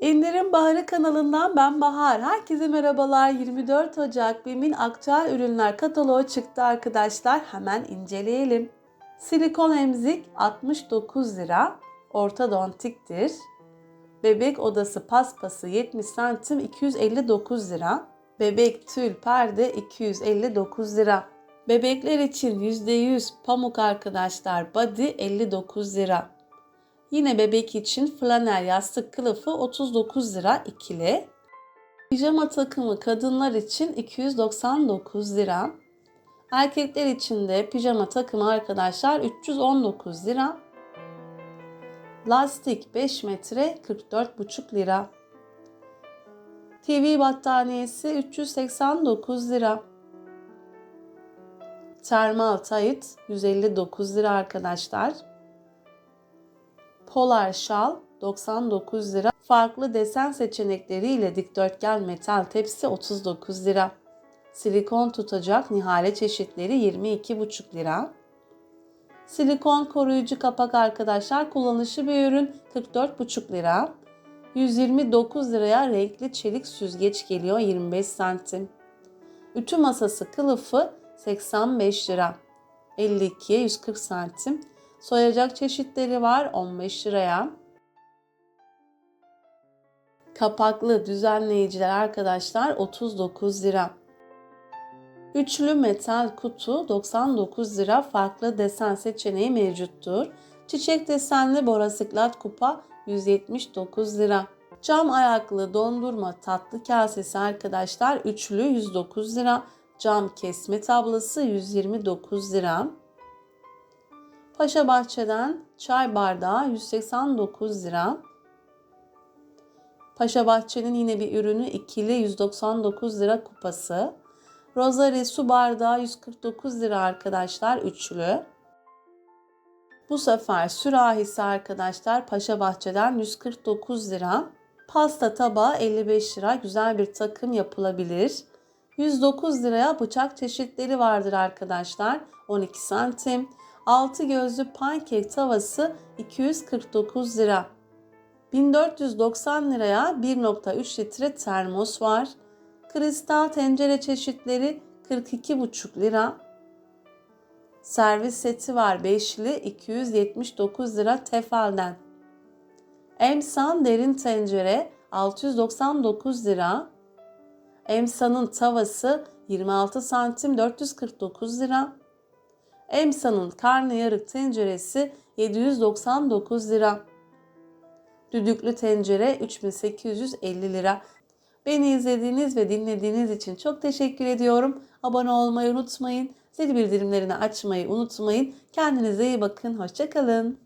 İndirim Baharı kanalından ben Bahar. Herkese merhabalar. 24 Ocak BİM'in aktüel ürünler kataloğu çıktı arkadaşlar. Hemen inceleyelim. Silikon emzik 69 lira. Ortodontiktir. Bebek odası paspası 70 santim 259 lira. Bebek tül perde 259 lira. Bebekler için %100 pamuk arkadaşlar body 59 lira. Yine bebek için flanel yastık kılıfı 39 lira ikili. Pijama takımı kadınlar için 299 lira. Erkekler için de pijama takımı arkadaşlar 319 lira. Lastik 5 metre 44,5 lira. TV battaniyesi 389 lira. Termal tayt 159 lira arkadaşlar. Polar şal 99 lira. Farklı desen seçenekleriyle dikdörtgen metal tepsi 39 lira. Silikon tutacak nihale çeşitleri 22,5 lira. Silikon koruyucu kapak arkadaşlar kullanışlı bir ürün 44,5 lira. 129 liraya renkli çelik süzgeç geliyor 25 santim. Ütü masası kılıfı 85 lira. 52'ye 140 santim. Soyacak çeşitleri var 15 liraya. Kapaklı düzenleyiciler arkadaşlar 39 lira. Üçlü metal kutu 99 lira farklı desen seçeneği mevcuttur. Çiçek desenli borasiklat kupa 179 lira. Cam ayaklı dondurma tatlı kasesi arkadaşlar üçlü 109 lira. Cam kesme tablası 129 lira. Paşa Bahçe'den çay bardağı 189 lira. Paşa Bahçe'nin yine bir ürünü ikili 199 lira kupası. Rosary su bardağı 149 lira arkadaşlar üçlü. Bu sefer sürahisi arkadaşlar Paşa Bahçe'den 149 lira. Pasta tabağı 55 lira. Güzel bir takım yapılabilir. 109 liraya bıçak çeşitleri vardır arkadaşlar. 12 santim. 6 gözlü pankek tavası 249 lira. 1490 liraya 1.3 litre termos var. Kristal tencere çeşitleri 42,5 lira. Servis seti var 5'li 279 lira Tefal'den. Emsan derin tencere 699 lira. Emsan'ın tavası 26 santim 449 lira. Emsa'nın karnıyarık tenceresi 799 lira. Düdüklü tencere 3850 lira. Beni izlediğiniz ve dinlediğiniz için çok teşekkür ediyorum. Abone olmayı unutmayın. Zil bildirimlerini açmayı unutmayın. Kendinize iyi bakın. Hoşçakalın.